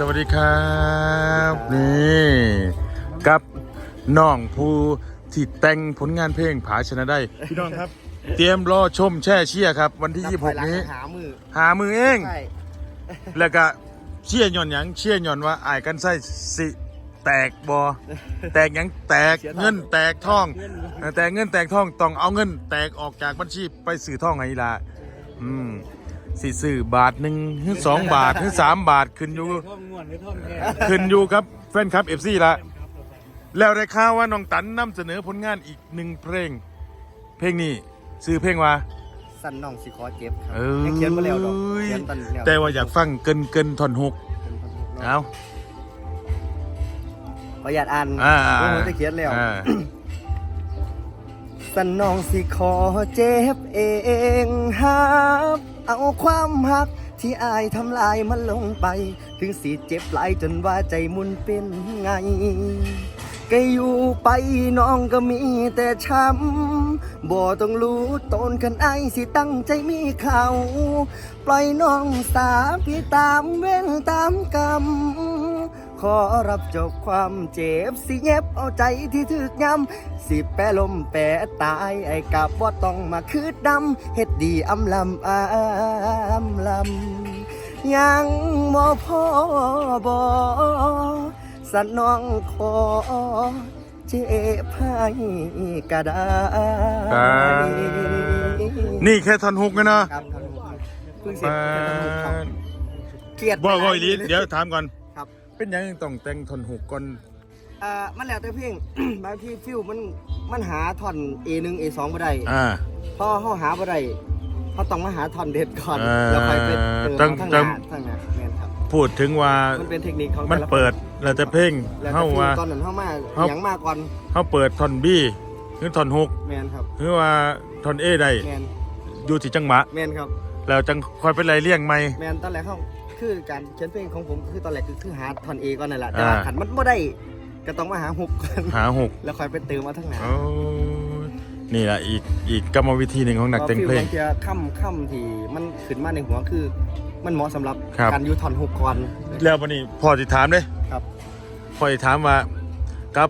สวัสดีครับนี่กับน้องผู้ที่แต่งผลงานเพลงผาชนะได้พี่น้องครับ เตรียมรอชมแช่เชียร์ครับ วันที่ 26 นี้ หามือหามือเอง ใช่แล้วก็เชียร์หย่อนหยังเชียร์หย่อนว่าอายกันไส้สิแตกบอแตกหยังแตกเงินแตกท่องเออแตกเงินแตกท่องต้องเอาเงินแตกออกจากบัญชีไปสื่อท่องไงล่ะอืม สิสื่อบาทหนึ่งหรือสองบาทหรือสามบาทขึ้นอยู่ ท่อมงวนหรือท่อมแค่ขึ้นอยู่ครับแฟนคลับเอฟซีละแล้วได้ข่าวว่าน้องตันนำเสนอผลงานอีกหนึ่งเพลง เพลงนี้ซื้อเพลงว่า สั้นน้องสิขอเจ็บครัเออยังเขียนมาแล้วดอกเขียนตอนแล้วแต่ว่าอยากฟังเกินเกินท่อนหกเอาประหยัดอ่านอ่าเพราะผมจะเขียนแล้ว อ่า สั้นน้องสิขอเจ็บเองฮับเอา ความหัก ที่อายทำลายมันลงไป ถึงสิเจ็บหลายจนว่าใจมุนเป็นไงก็อยู่ไปน้องก็มีแต่ช้ำบ่ต้องรู้ตนขันไอสิตั้งใจมีเขา ปล่อยน้องสาพี่ตามเว้นตามกรรม ขอรับจบความเจ็บสิเย็บเอาใจที่ถึกย้ำสิแปรลมแปรตายไอ้กับว่าต้องมาคืดดำเฮ็ดดีอำลำอำลำยังบ่พอบอสันน้องขอเจ็บให้ก็ได้อ่านี่แค่ท่อนหกนะเนาะครับท่านผู้ชมเพิ่งเสร็จแค่ท่านผู้ชมครับเกลียดบอกไปว่าหลอีหลีเดี๋ยวถามก่อนครับ เป็นหยังต้องแต่งท่อนหกก่อนอ่ามันแล้วแต่เพียงบางทีฟิวมันมันหาท่อน A1 A2 บ่ได้อ่าพอเฮาหาบ่ได้เขาต้องมาหาท่อนเด็ดก่อนอ่าแล้วค่อยไปเติมต้องทางหต้อน้างทางหน้าแม่นครับ พูดถึงว่ามันเป็นเทคนิคของมันแต่ละคเปิดแล้วแต่เพลงแล้วแต่เฮาฟิวว่า ตอนนั้นเฮามาเฮา หยังมาก่อนเฮาเปิดท่อนบี้หรือท่อนหกแม่นครับหรือว่าท่อนเอได้แม่นอยู่ที่จังหวะแม่นครับ แล้วจังค่อยไปไล่เลี่ยงใหม่แม่นตอนแรกเขา คือการเขียนเพลงของผมคือตอนแรกคือคือหาท่อน A ก่อนนั่นแหละแต่ว่าอ่า ขันมันบ่ได้ก็ต้องมาหาฮุกก่อนหาหกแล้วค่อยไปเติมมาทางหน้าโอ้ยนี่แหละอีกอีกกรรมวิธีหนึ่งของนักแต่งเพลงบางทีค่ำค่ำที่มันขึ้นมาในหัวคือ มันเหมาะสำหรับครับ การอยูทอนฮุกก่อน แล้ววันนี้พอจะถามเลยครับพอจะถามว่ากับ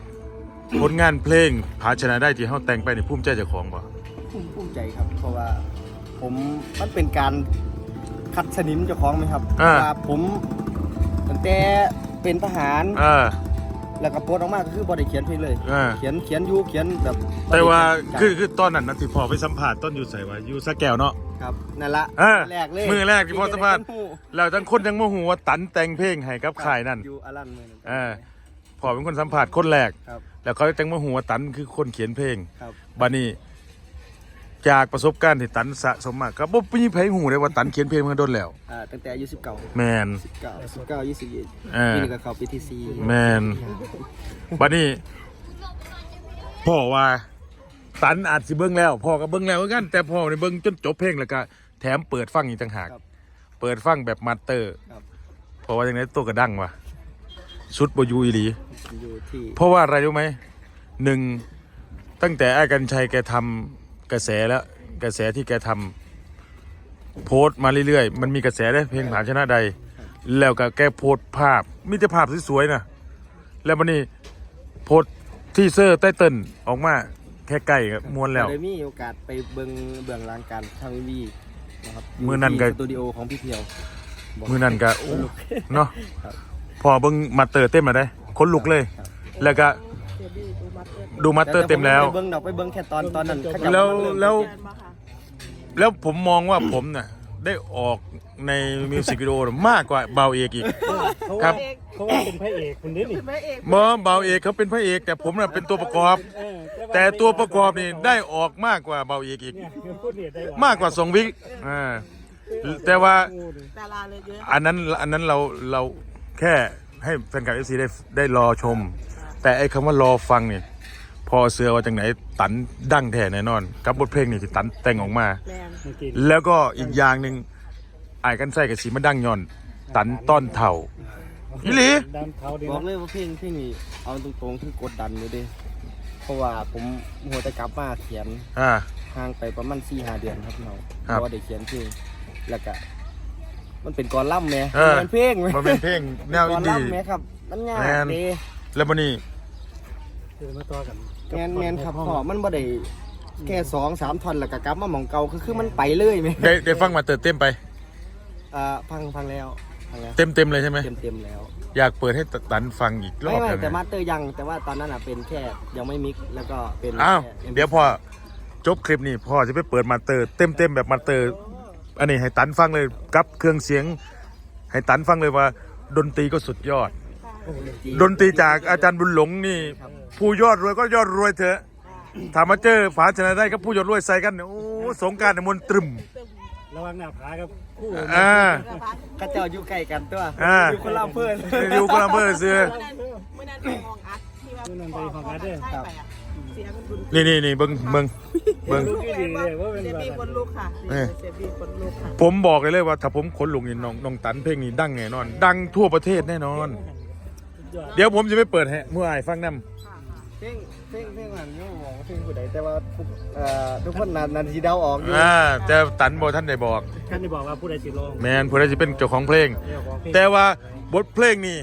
ผลงานเพลงผาชนะได้ที่เขาแต่งไปในภูมิใจเจ้าของบ่ ภูมิภูมิใจครับ เพราะว่าผมมันเป็นการ คัดสนิมเจ้าของไหมครับอ่า ว่าผมตั้งแต่เป็นทหารเออ แล้วก็โพสต์ออกมาก็คือบอได้เขียนเพลงเลยเออเขียนเขียนอยูเขียนแบบบ่ได้แต่ว่าเขียนคือคือตอนนั้นนะที่พอไปสัมผัสต้นอยู่ใส่ว่าอยู่สะแก้วเนาะ ครับนั่นละเออแรกเลยมือแรกที่พอสัมภาษณ์ที่แล้วทั้งคนยังโมโหว่าตันแต่งเพลงให้กับค่ายนั่น อยู่อลันมือนั้นเออ พอเป็นคนสัมผัสคนแรก ครับแล้วเขาจังโมโหว่าตันคือคนเขียนเพลง ครับบานี้ จากประสบการณ์ที่ตันสะสมมาก็บ่มีไผหูเลยว่าตันเขียนเพลงมาโดนแล้ว อ่าตั้งแต่อายุ19 แมน 19 19 20เออปีนี้ก็เข้าปีที่สี่แมนบัดนี้พ่อว่า ตันอาจสิเบิ้งแล้วพ่อก็เบิ้งแล้วเหมือนกัน แต่พ่อในเบิ้งจนจบเพลงแล้วก็แถมเปิดฟังอีกต่างหากครับเปิดฟังแบบมาสเตอร์ครับเพราะว่าอย่างนี้ตัวกระดังว่ะสุดบอยูอีหลี อยู่ที่เพราะว่าอะไรรู้ไหมหนึ่งตั้งแต่ไอ้กันชัยแกทำ กระแสแล้วกระแสที่แกทำโพสต์มาเรื่อยๆ มันมีกระแสได้เพลงผาชนะใด แล้วก็แกโพสต์ภาพมีแต่ภาพสวยๆนะแล้วมันนี่โพสต์ที่เซอร์ใต้เตินออกมาแค่ใกล้กับมวนแล้วได้มีโอกาสไปเบิ่งเบื้องหลังการทำวีนะครับมื้อนั้นก็ที่สตูดิโอของพี่เพียวบกมือนั่นก็เนาะครับพอเบิ้งมาเตอร์เต็มมาได้คนลุกเลยครับแล้วก็ ดูมาสเตอร์เต็มแล้ว ไปเบิ่งดอกไปเบิ่งแค่ตอนตอนนั้นเขาจะแล้วเริ่มแล้วแล้วผมมองว่าผมน่ะ ได้ออกในมิวสิกวิดีโอมากกว่าเบาเอกอีกเพราะครัว่าบเพราะว่าเป็นพระเอกคนนี้นี่บอเบาเอกเขาเป็นพระเอก แต่ผมน่ะเป็นตัวประกอบ เออแต่ตัวประกอบนี่ได้ออกมากกว่าเบาเอกอีก เนี่ยพูดเนี่ยได้มากกว่าสองวิอ่าแต่ว่าดาราเลยเยอะอันนั้นอันนั้นเราเราแค่ให้แฟนคลับเอฟซีได้ได้รอชม แต่ไอ้คำว่ารอฟังเนี่ยพอเสือว่าจังไหนตันดั้งแท้แน่นอนกับบทเพลงนี่ที่ตันแต่งออกมา แมนเมื่อกี้แล้วก็อีกอย่างหนึ่งไอ้ายกันใส่กับสีมันดังย่อน ตันต้อนเถ่าอีหลีดันเขาดีบอกนะเลยว่าเพลงเพลงนี้เอาตรงๆคือกดดันอยู่เดิเพราะว่าผมหัวแต่กลับมาเขียนอ่า ห่างไปประมาณ4-5เดือนครับเราครับเพราะว่าได้เขียนเพลงแล้วก็มันเป็นกลอนล่ำแหม่เออ มันเป็นเพลงแหมมันเป็นเพลงแนวกลอิอนนดี้ล่ำแหม่ครับ มันยากแม่นเด้ แล้วมันนี่เดี๋ยวมาต่อกันแมนแมนครับพ่อมันบ่ได้แค่สองสามท่อนแล้วก็กลับมาหมองเก่าคือคือมันไปเลยไหมได้ได้ฟังมาเติมเต็มไปอ่าฟังฟังแล้วฟังแล้วเต็มเต็มเลยใช่ไหมเต็มเต็มแล้ว อยากเปิดให้ตันฟังอีกรอไม่บไม่ได้ไหแต่มมาสเตอร์ยังแต่ว่าตอนนั้นอะเป็นแค่ยังไม่มิกแล้วก็เป็นอ้าวแค่ MP3 เดี๋ยวพอจบคลิปนี้พ่อจะไปเปิดมาเตอร์เต็มเต็มแบบมาเตอร์อันนี้ให้ตันฟังเลยกับเครื่องเสียง ให้ตันฟังเลยว่าดนตรีก็สุดยอด ดนตรีจากอาจารย์บุญหลงนี่ ผู้ยอดรวยก็ยอดรวยเถอะถามมาเจอฝาชนะได้ก็ผู้ยอดรวยใส่กันเนี่ยโอ้สงกรารในมนต์ตรึม ระวังหน้าผาครับคู่อ่า กระเจ้าอยู่ใกล้กันตัวอ่า อยู่คนละอำเพื่อนอยู่คนละอำเภอเสือเมื่อนั้นไปมองอัดที่ว่าพอพอใช่ไปอะเสียงมันบุญนี่นี่นี่เบิ้งเบิ้งเบิ้งลูกที่ดีเลยว่าเป็นเสียแบบบีคนลูกค่ะเอ้ยเสียบีคนลูกค่ะผมบอกเลยเลยว่า ถ้าผมขนลุงนี่น้องน้องตันเพลงนี้ดังแน่นอน ดังทั่วประเทศแน่นอน เดี๋ยวผมจะไปเปิดให้เมื่อไอ้ฟังน้เพลงเพลงเพลงมันไม่บอกว่าเพลงผู้ใดแต่ว่าทุกเอ่อทุกคนนานนานทีเดาออกอยู่ำอ่าแต่ตันบอกท่านได้บอก ท่านที่บอกว่าผู้ใดสิลงแมนผู้ใดจะเป็นเจ้าของเพลงเรื่องของเพลง แต่ว่าบทเพลงนี้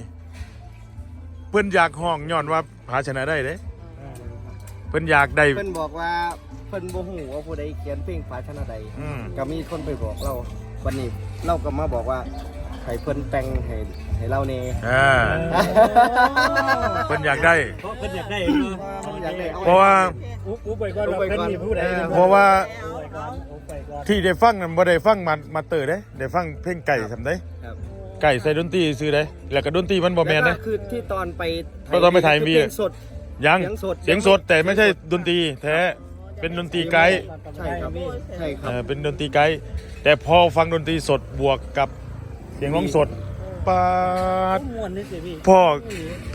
เพิ่นอยากห้องย้อนว่าผาชนะได้เด้อ่าเพิ่นอยากได้เพิ่นบอกว่าเพิ่นบ่ฮู้ว่าผู้ใดเขียนเพลงฝาชนะใดอืมก็มีคนไปบอกเราวันนี้เราก็มาบอกว่า ให้เพิ่นแต่งให้ให้เราเน่อ่าเพิ่นอยากได้ เพราะเพิ่นอยากได้เนาะอยากได้อเพราะว่าอุ๊บอุ๊บไปก่อนเราเพิ่นมีผู้ใดเพราะว่าอุ๊บไปก่อนอุ๊บไปก่อนที่ได้ฟังนั้นบ่ได้ฟังมามาเตอร์เด้ได้ฟังเพลงไก่ทำได้ครับไก่ใส่ดนตรีซื้อได้แล้วก็ดนตรีมันบ่แม่นแล้วนะก็คือที่ตอนไปก็ตอนไปถ่าย MV คือเพลงสดยังเสียงสดเสียงสดแต่ไม่ใช่ดนตรีแท้เป็นดนตรีไกด์ใช่ครับใช่คเอรับอเป็นดนตรีไกด์แต่พอฟังดนตรีสดบวกกับ เสียงร้องสดปาดม่วนนี่สิพี่พ่อ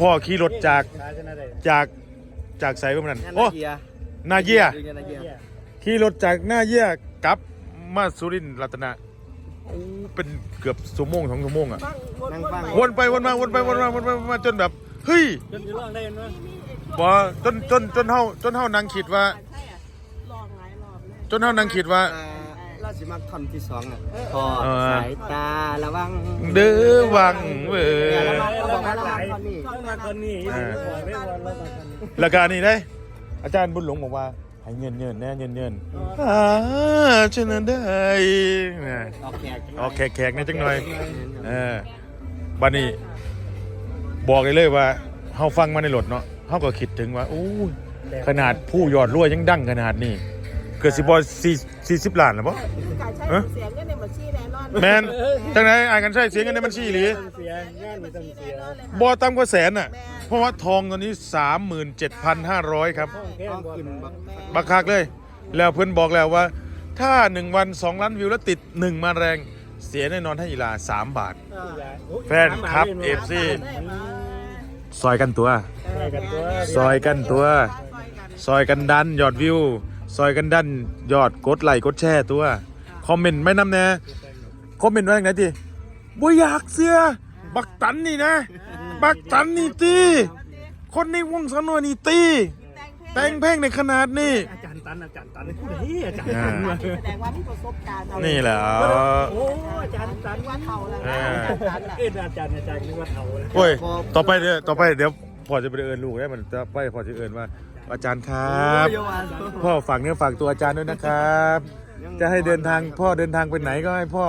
พ่อขี่รถจากผาชนะได้จากจากไสประมาณนั้นงานโอ้นาเกียนาเยียงานนาเกียเนี่ยขี่รถจากนาเยียกลับมาสุรินทร์รัตนะโอ้เป็นเกือบชั่วโมงสองชั่วโมงอะฟังวนนั่งฟังวนไปวนมาวนไปวนมาวนไปวนมาจนแบบเฮ้ยจนจะร้องได้เนาะบอจนจนจนเฮาจนเฮานั่งคิดว่าใช่อะลองหลายรอบเลยจนเฮานั่งคิดว่าอ่า ราชิมักท่อนที่สองอะพอเออ สายตาระวังเด้อวังเว้ยเราบอกว่าเรามาท่อนนี้ ต้องมาคนนี้บอกได้ว่าเรามาคนนี้แล้วก็อันนี้ได้ อาจารย์บุญหลงบอกว่า ให้เงินเงินแน่เงินเงินอ่าชนะได้นะออกแขกเอาแขกแขกๆหนะจังหน่อย เออบัดนี้ บอกเลยเลยว่าเฮาฟังมาในรถเนาะเฮาก็คิดถึงว่าโอ้ยขนาดผู้ยอดรวยยังดังขนาดนี้ เกิดสิบอสี่สี่สิบล้านหรือเปล่า คือการใช้เสียงเนี่ยในบัญชีแน่นอนแมนจังไหนอ่านกันใช่เสียเงินในบัญชีหรือเสียงานไม่ต้องเสียบอต่ำกว่าแสนอะ เพราะว่าทองตอนนี้ 37,500 ครับห้องแค่ต้องบอขึ้นลบักบักคักเลย แล้วเพื่อนบอกแล้วว่า ถ้า 1 วัน 2 ล้านวิวแล้วติด 1 มาแรง เสียแน่นอนให้อีลา 3 บาท แฟนครับ FC ซอยกันตัวไปกันตัว ซอยกันตัว ซอยกันดันยอดวิว ซอยกันดันยอดกดไลค์กดแชร์ตัว คอมเมนต์ไม่นำแน่คอมเมนต์ว่าอย่างไรดิบ่อยากเสีย บักตันนี่นะ บักตันนี่ตีคนในวงสนวนนี่ตีแต่งเพลงในขนาดนี้อาจารย์ตันอาจารย์ตันผู้ใดอาจารย์อ่าตันแสดงว่ามีประสบการณ์นี่แหละโอ้อาจารย์ตันว่าเท่าแล้วเออเอ็นอาจารย์อาจารย์นึกว่าเท่าเลยโอ้ยต่อไปเดี๋ยวต่อไปเดี๋ยวพ่อจะไปเอินลูกได้มันจะไปพ่อจะเอินว่า อาจารย์ครับโอ้ยวันพ่อฝากเนื้อฝากตัวอาจารย์ด้วยนะครับ จะให้เดินทางพ่อเดินทางไปไหนก็ให้พ่อ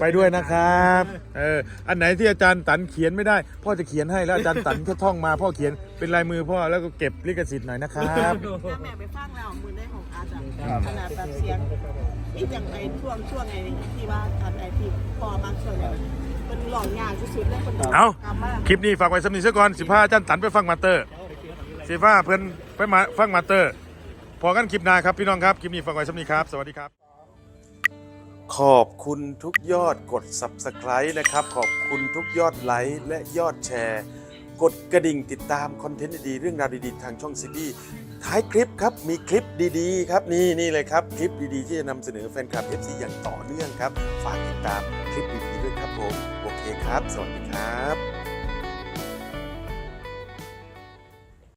ไปด้วยนะครับเอออันไหนที่อาจารย์ตันเขียนไม่ได้ พ่อจะเขียนให้แล้วอาจารย์ตันแค่ท่องมา พ่อเขียนเป็นลายมือพ่อแล้วก็เก็บลิขสิทธิ์หน่อยนะครับถ้าแม่ไปฟังแล้วมือได้ของอาจารย์ขนาดแบบเสียงนี่อย่างไอ้ช่วงช่วงไอ้ที่ว่าอันไอ้ที่พอมาช่วงเนี่ยมันหลอกงานสุดๆเลยคนเอากลับมาคลิปนี้ฝากไว้สำนีซะก่อนสิพาอาจารย์ตันไปฟังมาสเตอร์ สิพาเพื่อนไปมาฟังมาเตอร์พอกันคลิปหน้าครับพี่น้องครับ คลิปนี้ฝากไว้สำนีครับ สวัสดีครับ ขอบคุณทุกยอดกด Subscribe นะครับ ขอบคุณทุกยอดไลค์และยอดแชร์ กดกระดิ่งติดตามคอนเทนต์ดีๆเรื่องราวดีๆ ทางช่องซีบีท้ายคลิปครับมีคลิปดีๆ ครับนี่นี่เลยครับ คลิปดีๆ ที่จะนำเสนอแฟนคลับ FC อย่างต่อเนื่องครับ ฝากติดตามคลิปดีๆด้วยครับผม โอเคครับ สวัสดีครับ